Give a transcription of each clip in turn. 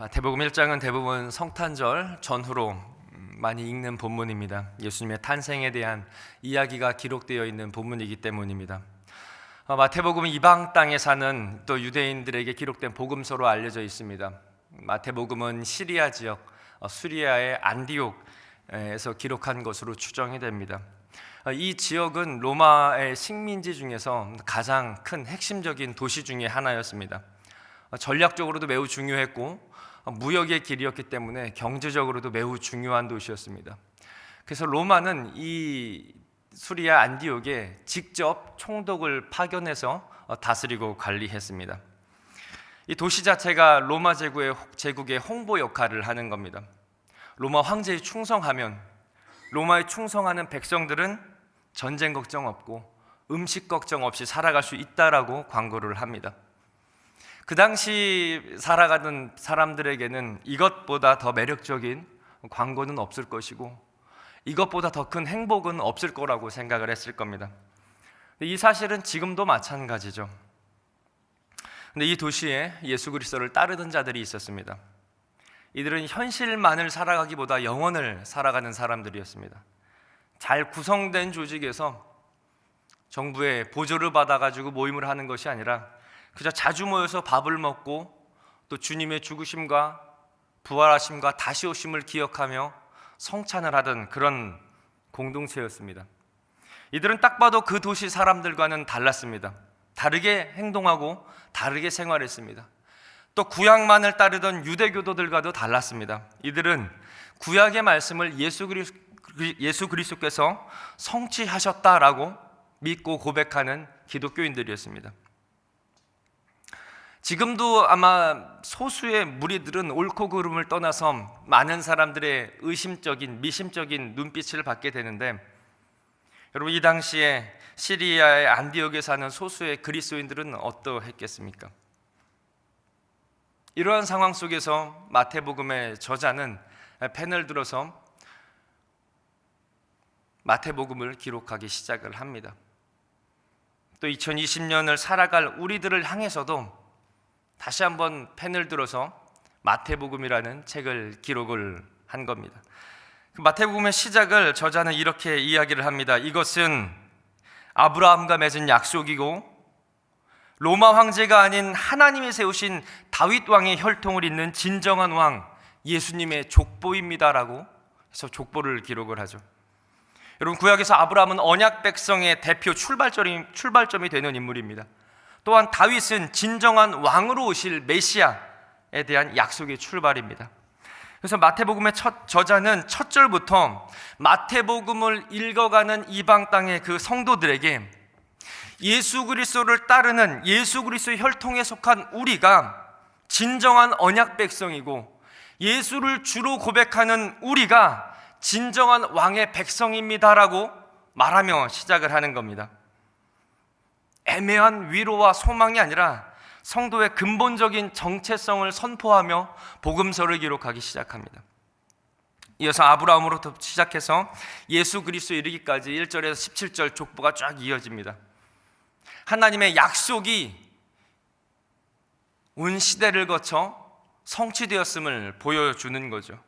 마태복음 1장은 대부분 성탄절 전후로 음, 많이 읽는 본문입니다. 예수님의 탄생에 대한 이야기가 기록되어 있는 본문이기 때문입니다. 어, 마태복음은 이방 땅에 사는 또 유대인들에게 기록된 복음서로 알려져 있습니다. 마태복음은 시리아 지역 어, 수리아의 안디옥에서 기록한 것으로 추정이 됩니다. 어, 이 지역은 로마의 식민지 중에서 가장 큰 핵심적인 도시 중의 하나였습니다. 어, 전략적으로도 매우 중요했고 어, 무역의 길이었기 때문에 경제적으로도 매우 중요한 도시였습니다. 그래서 로마는 이 수리아 안디옥에 직접 총독을 파견해서 어, 다스리고 관리했습니다. 이 도시 자체가 로마 제국의, 제국의 홍보 역할을 하는 겁니다. 로마 황제에 충성하면 로마에 충성하는 백성들은 전쟁 걱정 없고 음식 걱정 없이 살아갈 수 있다라고 광고를 합니다. 그 당시 살아가던 사람들에게는 이것보다 더 매력적인 광고는 없을 것이고 이것보다 더 큰 행복은 없을 거라고 생각을 했을 겁니다. 이 사실은 지금도 마찬가지죠. 근데 이 도시에 예수 그리스도를 따르던 자들이 있었습니다. 이들은 현실만을 살아가기보다 영혼을 살아가는 사람들이었습니다. 잘 구성된 조직에서 정부의 보조를 받아가지고 모임을 하는 것이 아니라 그저 자주 모여서 밥을 먹고 또 주님의 죽으심과 부활하심과 다시 오심을 기억하며 성찬을 하던 그런 공동체였습니다. 이들은 딱 봐도 그 도시 사람들과는 달랐습니다. 다르게 행동하고 다르게 생활했습니다. 또 구약만을 따르던 유대교도들과도 달랐습니다. 이들은 구약의 말씀을 예수 그리스 예수 그리스도께서 성취하셨다라고 믿고 고백하는 기독교인들이었습니다. 지금도 아마 소수의 무리들은 옳고 그름을 떠나서 많은 사람들의 의심적인 미심적인 눈빛을 받게 되는데 여러분 이 당시에 시리아의 안디옥에 사는 소수의 그리스도인들은 어떠했겠습니까? 이러한 상황 속에서 마태복음의 저자는 펜을 들어서 마태복음을 기록하기 시작을 합니다. 또 2020년을 살아갈 우리들을 향해서도 다시 한번 펜을 들어서 마태복음이라는 책을 기록을 한 겁니다. 그 마태복음의 시작을 저자는 이렇게 이야기를 합니다. 이것은 아브라함과 맺은 약속이고 로마 황제가 아닌 하나님이 세우신 다윗 왕의 혈통을 잇는 진정한 왕 예수님의 족보입니다라고 해서 족보를 기록을 하죠. 여러분 구약에서 아브라함은 언약 백성의 대표 출발점이 출발점이 되는 인물입니다. 또한 다윗은 진정한 왕으로 오실 메시아에 대한 약속의 출발입니다. 그래서 마태복음의 첫 저자는 첫 절부터 마태복음을 읽어가는 이방 땅의 그 성도들에게 예수 그리스도를 따르는 예수 그리스도의 혈통에 속한 우리가 진정한 언약 백성이고 예수를 주로 고백하는 우리가 진정한 왕의 백성입니다라고 말하며 시작을 하는 겁니다. 애매한 위로와 소망이 아니라 성도의 근본적인 정체성을 선포하며 복음서를 기록하기 시작합니다. 이어서 아브라함으로부터 시작해서 예수 그리스도 이르기까지 1절에서 17절 족보가 쫙 이어집니다. 하나님의 약속이 온 시대를 거쳐 성취되었음을 보여주는 거죠.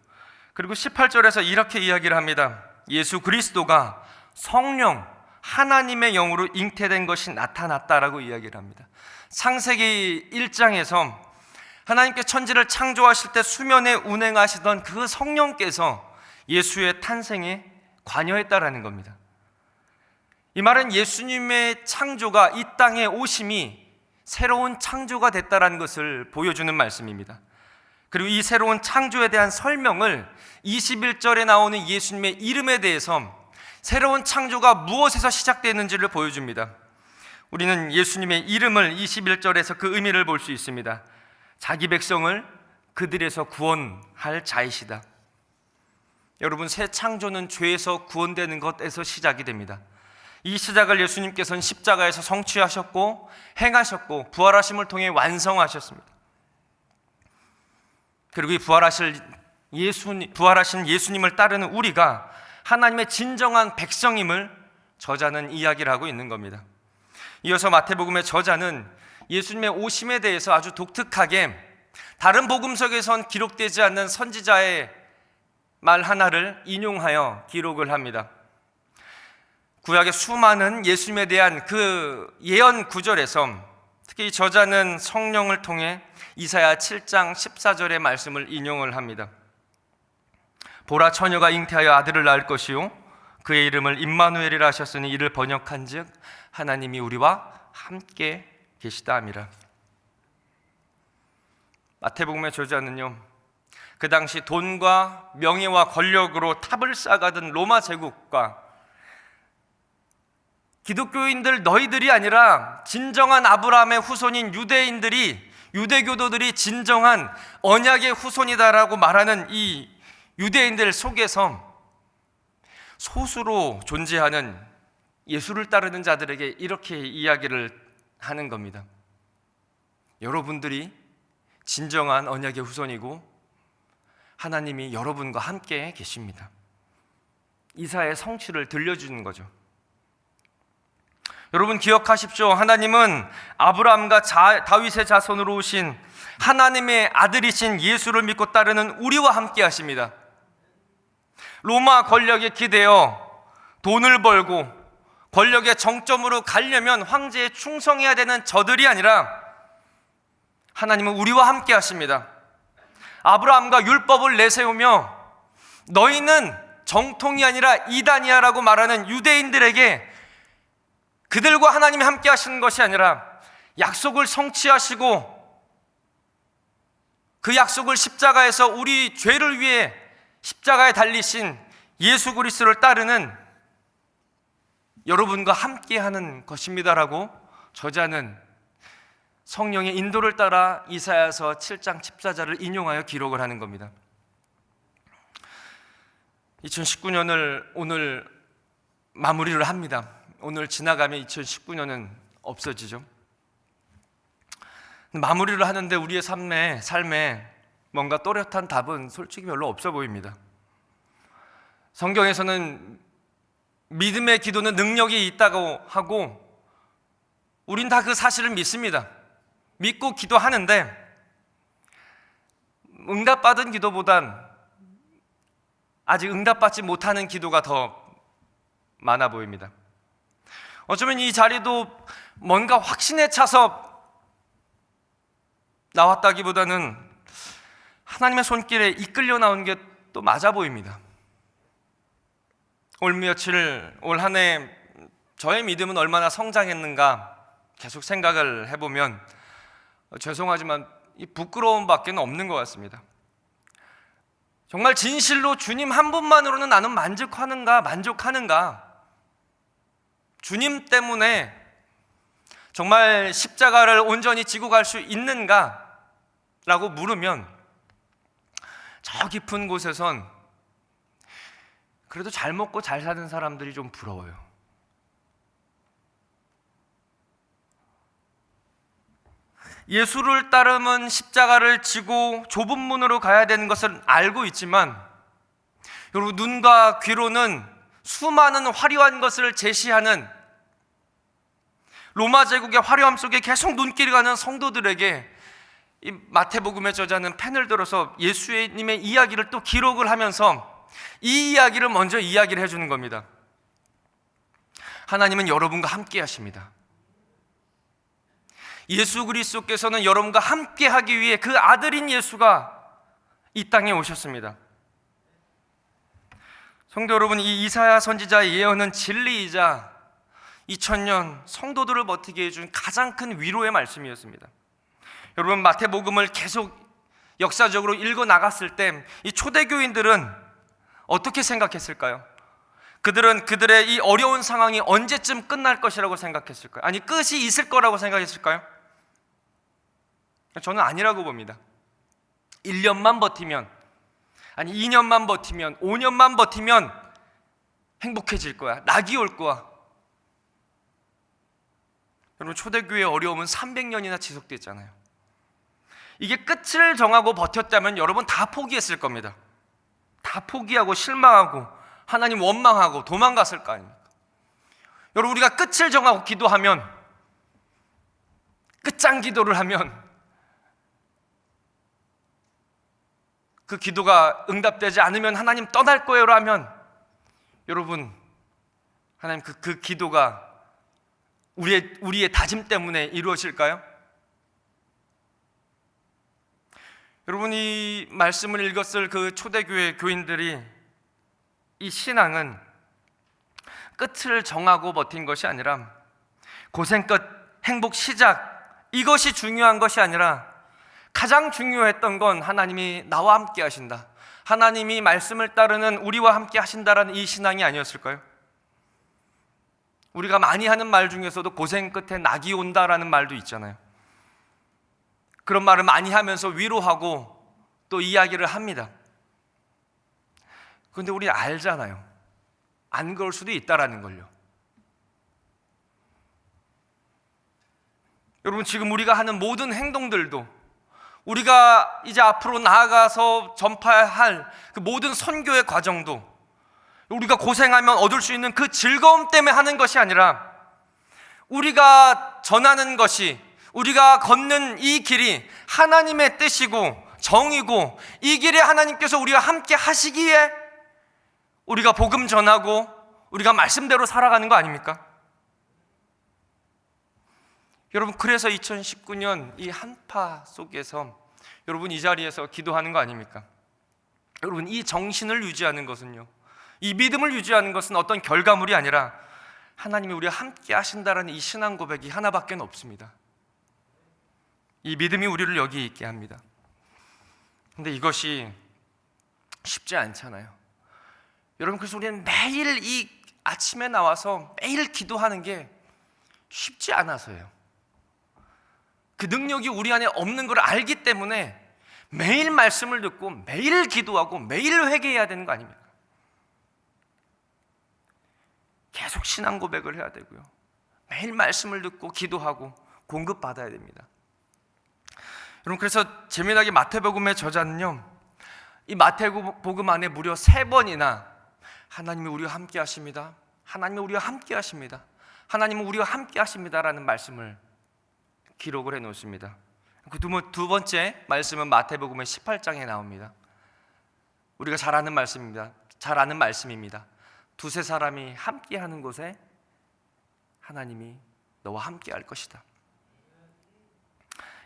그리고 18절에서 이렇게 이야기를 합니다. 예수 그리스도가 성령 하나님의 영으로 잉태된 것이 나타났다라고 이야기를 합니다. 창세기 1장에서 하나님께 천지를 창조하실 때 수면에 운행하시던 그 성령께서 예수의 탄생에 관여했다라는 겁니다. 이 말은 예수님의 창조가 이 땅에 오심이 새로운 창조가 됐다라는 것을 보여주는 말씀입니다. 그리고 이 새로운 창조에 대한 설명을 21절에 나오는 예수님의 이름에 대해서 새로운 창조가 무엇에서 시작되는지를 보여줍니다. 우리는 예수님의 이름을 21절에서 그 의미를 볼 수 있습니다. 자기 백성을 그들에서 구원할 자이시다. 여러분, 새 창조는 죄에서 구원되는 것에서 시작이 됩니다. 이 시작을 예수님께서는 십자가에서 성취하셨고 행하셨고 부활하심을 통해 완성하셨습니다. 그리고 이 부활하실 예수 부활하신 예수님을 따르는 우리가 하나님의 진정한 백성임을 저자는 이야기를 하고 있는 겁니다. 이어서 마태복음의 저자는 예수님의 오심에 대해서 아주 독특하게 다른 복음서에선 기록되지 않는 선지자의 말 하나를 인용하여 기록을 합니다. 구약의 수많은 예수님에 대한 그 예언 구절에서 특히 저자는 성령을 통해 이사야 7장 14절의 말씀을 인용을 합니다. 보라 처녀가 잉태하여 아들을 낳을 것이요 그의 이름을 임마누엘이라 하셨으니 이를 번역한즉 하나님이 우리와 함께 계시다 함이라. 마태복음의 저자는요. 그 당시 돈과 명예와 권력으로 탑을 쌓아가던 로마 제국과 기독교인들 너희들이 아니라 진정한 아브라함의 후손인 유대인들이 유대교도들이 진정한 언약의 후손이다라고 말하는 이 유대인들 속에서 소수로 존재하는 예수를 따르는 자들에게 이렇게 이야기를 하는 겁니다. 여러분들이 진정한 언약의 후손이고 하나님이 여러분과 함께 계십니다. 이사의 성취를 들려주는 거죠. 여러분 기억하십시오. 하나님은 아브라함과 자, 다윗의 자손으로 오신 하나님의 아들이신 예수를 믿고 따르는 우리와 함께 하십니다. 로마 권력에 기대어 돈을 벌고 권력의 정점으로 가려면 황제에 충성해야 되는 저들이 아니라 하나님은 우리와 함께 하십니다. 아브라함과 율법을 내세우며 너희는 정통이 아니라 이단이야라고 말하는 유대인들에게 그들과 하나님이 함께 하시는 것이 아니라 약속을 성취하시고 그 약속을 십자가에서 우리 죄를 위해 십자가에 달리신 예수 그리스도를 따르는 여러분과 함께 하는 것입니다라고 저자는 성령의 인도를 따라 이사야서 7장 14절을 인용하여 기록을 하는 겁니다. 2019년을 오늘 마무리를 합니다. 오늘 지나가면 2019년은 없어지죠. 마무리를 하는데 우리의 삶에 삶에 뭔가 또렷한 답은 솔직히 별로 없어 보입니다. 성경에서는 믿음의 기도는 능력이 있다고 하고 우린 다 그 사실을 믿습니다. 믿고 기도하는데 응답받은 기도보단 아직 응답받지 못하는 기도가 더 많아 보입니다. 어쩌면 이 자리도 뭔가 확신에 차서 나왔다기보다는 하나님의 손길에 이끌려 나온 게 또 맞아 보입니다. 올 며칠 올 한 해 저의 믿음은 얼마나 성장했는가 계속 생각을 해보면 죄송하지만 이 부끄러움밖에 없는 것 같습니다. 정말 진실로 주님 한 분만으로는 나는 만족하는가 만족하는가 주님 때문에 정말 십자가를 온전히 지고 갈 수 있는가 라고 물으면 저 깊은 곳에선 그래도 잘 먹고 잘 사는 사람들이 좀 부러워요. 예수를 따르면 십자가를 지고 좁은 문으로 가야 되는 것을 알고 있지만 여러분 눈과 귀로는 수많은 화려한 것을 제시하는 로마 제국의 화려함 속에 계속 눈길이 가는 성도들에게 이 마태복음의 저자는 펜을 들어서 예수님의 이야기를 또 기록을 하면서 이 이야기를 먼저 이야기를 해주는 겁니다. 하나님은 여러분과 함께 하십니다. 예수 그리스도께서는 여러분과 함께 하기 위해 그 아들인 예수가 이 땅에 오셨습니다. 성도 여러분, 이 이사야 선지자의 예언은 진리이자 2000년 성도들을 버티게 해준 가장 큰 위로의 말씀이었습니다. 여러분 마태복음을 계속 역사적으로 읽어 나갔을 때 이 초대교인들은 어떻게 생각했을까요? 그들은 그들의 이 어려운 상황이 언제쯤 끝날 것이라고 생각했을까요? 아니 끝이 있을 거라고 생각했을까요? 저는 아니라고 봅니다. 1년만 버티면 아니 2년만 버티면 5년만 버티면 행복해질 거야. 낙이 올 거야. 여러분 초대교회의 어려움은 300년이나 지속됐잖아요. 이게 끝을 정하고 버텼다면 여러분 다 포기했을 겁니다. 다 포기하고 실망하고 하나님 원망하고 도망갔을 거 아닙니까? 여러분 우리가 끝을 정하고 기도하면 끝장 기도를 하면 그 기도가 응답되지 않으면 하나님 떠날 거예요라면 여러분 하나님 그, 그 기도가 우리의 우리의 다짐 때문에 이루어질까요? 여러분 이 말씀을 읽었을 그 초대교회 교인들이 이 신앙은 끝을 정하고 버틴 것이 아니라 고생 끝 행복 시작 이것이 중요한 것이 아니라 가장 중요했던 건 하나님이 나와 함께 하신다. 하나님이 말씀을 따르는 우리와 함께 하신다라는 이 신앙이 아니었을까요? 우리가 많이 하는 말 중에서도 고생 끝에 낙이 온다라는 말도 있잖아요. 그런 말을 많이 하면서 위로하고 또 이야기를 합니다. 그런데 우리 알잖아요. 안 그럴 수도 있다라는 걸요. 여러분 지금 우리가 하는 모든 행동들도 우리가 이제 앞으로 나아가서 전파할 그 모든 선교의 과정도 우리가 고생하면 얻을 수 있는 그 즐거움 때문에 하는 것이 아니라 우리가 전하는 것이 우리가 걷는 이 길이 하나님의 뜻이고 정이고 이 길에 하나님께서 우리와 함께 하시기에 우리가 복음 전하고 우리가 말씀대로 살아가는 거 아닙니까? 여러분 그래서 2019년 이 한파 속에서 여러분 이 자리에서 기도하는 거 아닙니까? 여러분 이 정신을 유지하는 것은요. 이 믿음을 유지하는 것은 어떤 결과물이 아니라 하나님이 우리와 함께 하신다라는 이 신앙 고백이 하나밖에 없습니다. 이 믿음이 우리를 여기 있게 합니다. 근데 이것이 쉽지 않잖아요. 여러분 그래서 우리는 매일 이 아침에 나와서 매일 기도하는 게 쉽지 않아서요. 그 능력이 우리 안에 없는 걸 알기 때문에 매일 말씀을 듣고 매일 기도하고 매일 회개해야 되는 거 아닙니까? 계속 신앙 고백을 해야 되고요. 매일 말씀을 듣고 기도하고 공급 받아야 됩니다. 여러분 그래서 재미나게 마태복음의 저자는요. 이 마태복음 안에 무려 세 번이나 하나님이 우리와 함께 하십니다. 하나님이 우리와 함께 하십니다. 하나님은 우리와 함께 하십니다라는 말씀을 기록을 해 놓습니다. 그두 번째 말씀은 마태복음의 18장에 나옵니다. 우리가 잘 아는 말씀입니다. 잘 아는 말씀입니다. 두세 사람이 함께 하는 곳에 하나님이 너와 함께 할 것이다.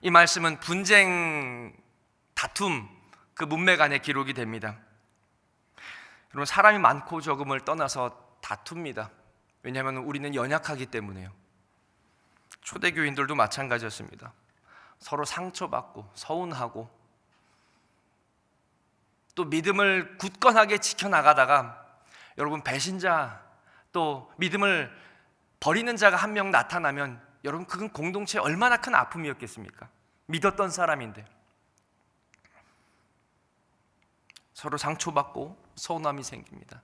이 말씀은 분쟁, 다툼, 그 문맥 안에 기록이 됩니다. 여러분 사람이 많고 적음을 떠나서 다툽니다. 왜냐하면 우리는 연약하기 때문에요. 초대교인들도 마찬가지였습니다. 서로 상처받고 서운하고 또 믿음을 굳건하게 지켜나가다가 여러분 배신자 또 믿음을 버리는 자가 한 명 나타나면 여러분 그건 공동체에 얼마나 큰 아픔이었겠습니까? 믿었던 사람인데 서로 상처받고 서운함이 생깁니다.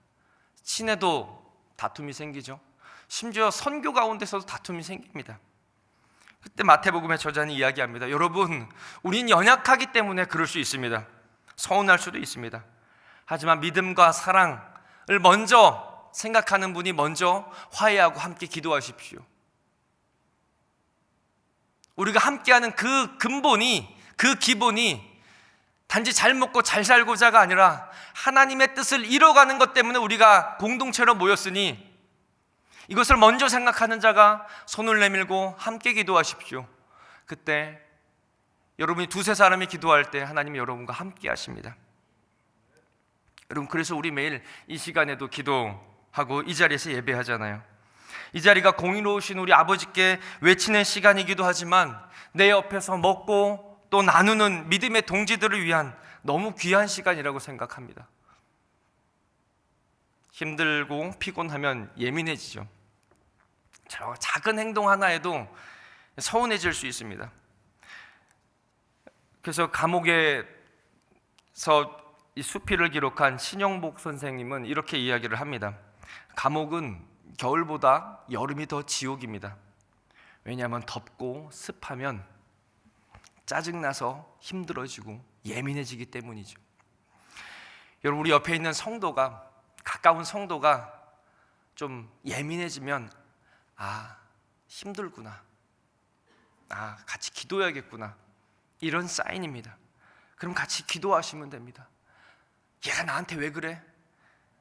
친해도 다툼이 생기죠. 심지어 선교 가운데서도 다툼이 생깁니다. 그때 마태복음의 저자는 이야기합니다. 여러분, 우린 연약하기 때문에 그럴 수 있습니다. 서운할 수도 있습니다. 하지만 믿음과 사랑을 먼저 생각하는 분이 먼저 화해하고 함께 기도하십시오. 우리가 함께하는 그 근본이 그 기본이 단지 잘 먹고 잘 살고자가 아니라 하나님의 뜻을 이뤄가는 것 때문에 우리가 공동체로 모였으니 이것을 먼저 생각하는 자가 손을 내밀고 함께 기도하십시오. 그때 여러분이 두세 사람이 기도할 때 하나님이 여러분과 함께 하십니다. 여러분 그래서 우리 매일 이 시간에도 기도하고 이 자리에서 예배하잖아요. 이 자리가 공의로우신 우리 아버지께 외치는 시간이기도 하지만 내 옆에서 먹고 또 나누는 믿음의 동지들을 위한 너무 귀한 시간이라고 생각합니다. 힘들고 피곤하면 예민해지죠. 저 작은 행동 하나에도 서운해질 수 있습니다. 그래서 감옥에서 이 수필을 기록한 신영복 선생님은 이렇게 이야기를 합니다. 감옥은 겨울보다 여름이 더 지옥입니다. 왜냐하면 덥고 습하면 짜증나서 힘들어지고 예민해지기 때문이죠. 여러분 우리 옆에 있는 성도가 가까운 성도가 좀 예민해지면 아, 힘들구나. 아, 같이 기도해야겠구나. 이런 사인입니다. 그럼 같이 기도하시면 됩니다. 얘가 나한테 왜 그래?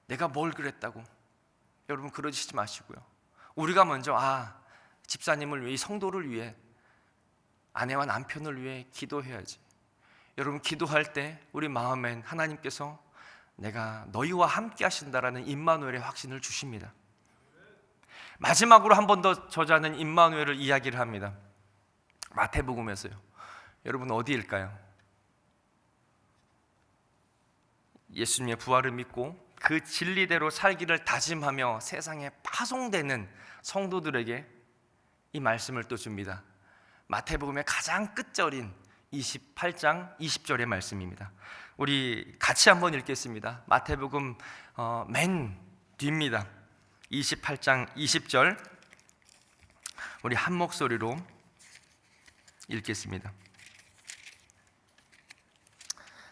내가 뭘 그랬다고? 여러분 그러시지 마시고요. 우리가 먼저 아 집사님을 위해 이 성도를 위해 아내와 남편을 위해 기도해야지. 여러분 기도할 때 우리 마음엔 하나님께서 내가 너희와 함께 하신다라는 임마누엘의 확신을 주십니다. 마지막으로 한 번 더 저자는 임마누엘을 이야기를 합니다. 마태복음에서요. 여러분 어디일까요? 예수님의 부활을 믿고 그 진리대로 살기를 다짐하며 세상에 파송되는 성도들에게 이 말씀을 또 줍니다. 마태복음의 가장 끝절인 28장 20절의 말씀입니다. 우리 같이 한번 읽겠습니다. 마태복음 어, 맨 뒤입니다. 28장 20절 우리 한 목소리로 읽겠습니다.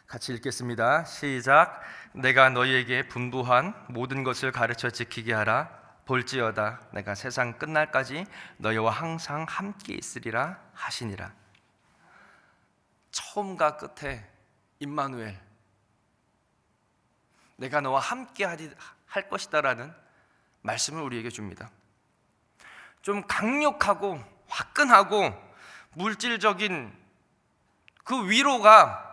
같이 읽겠습니다. 시작. 내가 너희에게 분부한 모든 것을 가르쳐 지키게 하라. 볼지어다 내가 세상 끝날까지 너희와 항상 함께 있으리라 하시니라. 처음과 끝에 임마누엘 내가 너와 함께 할 것이다라는 말씀을 우리에게 줍니다. 좀 강력하고 화끈하고 물질적인 그 위로가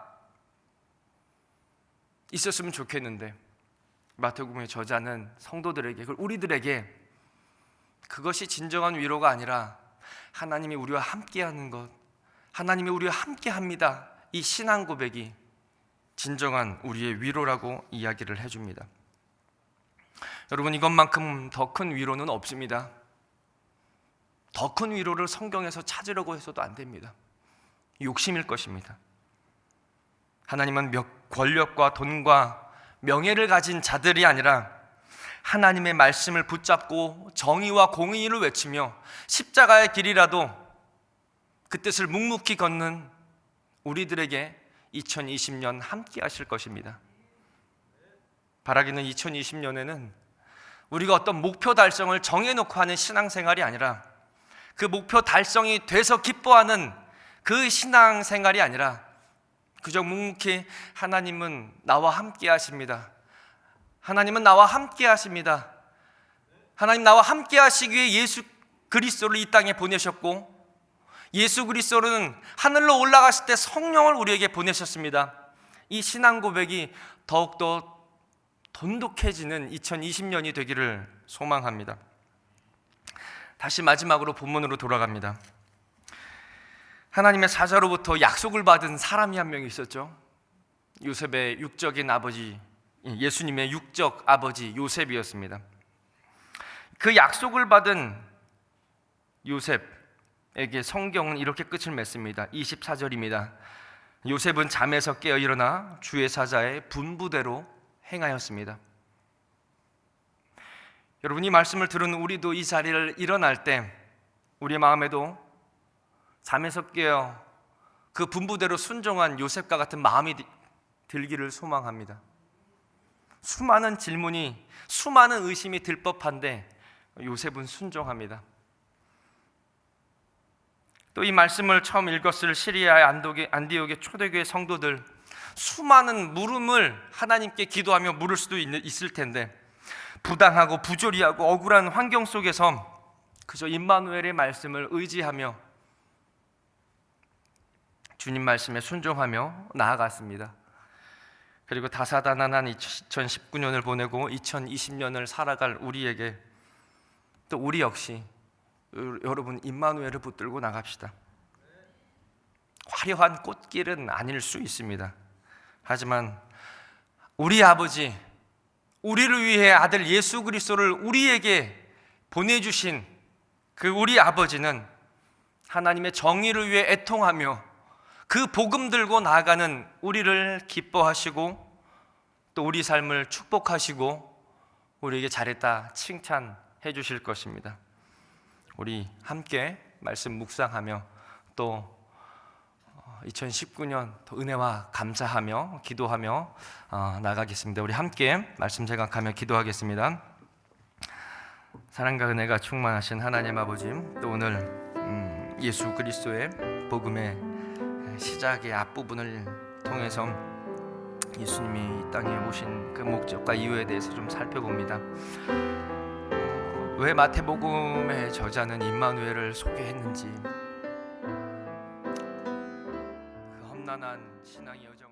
있었으면 좋겠는데 마태복음의 저자는 성도들에게 그걸 우리들에게 그것이 진정한 위로가 아니라 하나님이 우리와 함께하는 것, 하나님이 우리와 함께합니다. 이 신앙 고백이 진정한 우리의 위로라고 이야기를 해줍니다. 여러분 이것만큼 더 큰 위로는 없습니다. 더 큰 위로를 성경에서 찾으려고 해서도 안 됩니다. 욕심일 것입니다. 하나님은 몇 권력과 돈과 명예를 가진 자들이 아니라 하나님의 말씀을 붙잡고 정의와 공의를 외치며 십자가의 길이라도 그 뜻을 묵묵히 걷는 우리들에게 2020년 함께 하실 것입니다. 바라기는 2020년에는 우리가 어떤 목표 달성을 정해놓고 하는 신앙생활이 아니라 그 목표 달성이 돼서 기뻐하는 그 신앙생활이 아니라 그저 묵묵히 하나님은 나와 함께 하십니다. 하나님은 나와 함께 하십니다. 하나님 나와 함께 하시기 위해 예수 그리스도를 이 땅에 보내셨고 예수 그리스도는 하늘로 올라가실 때 성령을 우리에게 보내셨습니다. 이 신앙 고백이 더욱더 돈독해지는 2020년이 되기를 소망합니다. 다시 마지막으로 본문으로 돌아갑니다. 하나님의 사자로부터 약속을 받은 사람이 한 명 있었죠. 요셉의 육적인 아버지, 예수님의 육적 아버지 요셉이었습니다. 그 약속을 받은 요셉에게 성경은 이렇게 끝을 맺습니다. 24절입니다. 요셉은 잠에서 깨어 일어나 주의 사자의 분부대로 행하였습니다. 여러분 이 말씀을 들은 우리도 이 자리를 일어날 때 우리 마음에도 잠에서 깨어 그 분부대로 순종한 요셉과 같은 마음이 들기를 소망합니다. 수많은 질문이 수많은 의심이 들 법한데 요셉은 순종합니다. 또 이 말씀을 처음 읽었을 시리아의 안디옥의 초대교회 성도들 수많은 물음을 하나님께 기도하며 물을 수도 있을 텐데 부당하고 부조리하고 억울한 환경 속에서 그저 임마누엘의 말씀을 의지하며 주님 말씀에 순종하며 나아갔습니다. 그리고 다사다난한 2019년을 보내고 2020년을 살아갈 우리에게 또 우리 역시 여러분 임마누엘을 붙들고 나갑시다. 화려한 꽃길은 아닐 수 있습니다. 하지만 우리 아버지 우리를 위해 아들 예수 그리스도를 우리에게 보내 주신 그 우리 아버지는 하나님의 정의를 위해 애통하며 그 복음 들고 나아가는 우리를 기뻐하시고 또 우리 삶을 축복하시고 우리에게 잘했다 칭찬해 주실 것입니다. 우리 함께 말씀 묵상하며 또 2019년 어, 더 은혜와 감사하며 기도하며 어, 나가겠습니다. 우리 함께 말씀 생각하며 기도하겠습니다. 사랑과 은혜가 충만하신 하나님 아버지, 또 오늘 음, 예수 그리스도의 복음의 시작의 앞부분을 통해서 예수님이 이 땅에 오신 그 목적과 이유에 대해서 좀 살펴봅니다. 어, 왜 마태복음의 저자는 임마누엘을 소개했는지 그 험난한 신앙의 여정을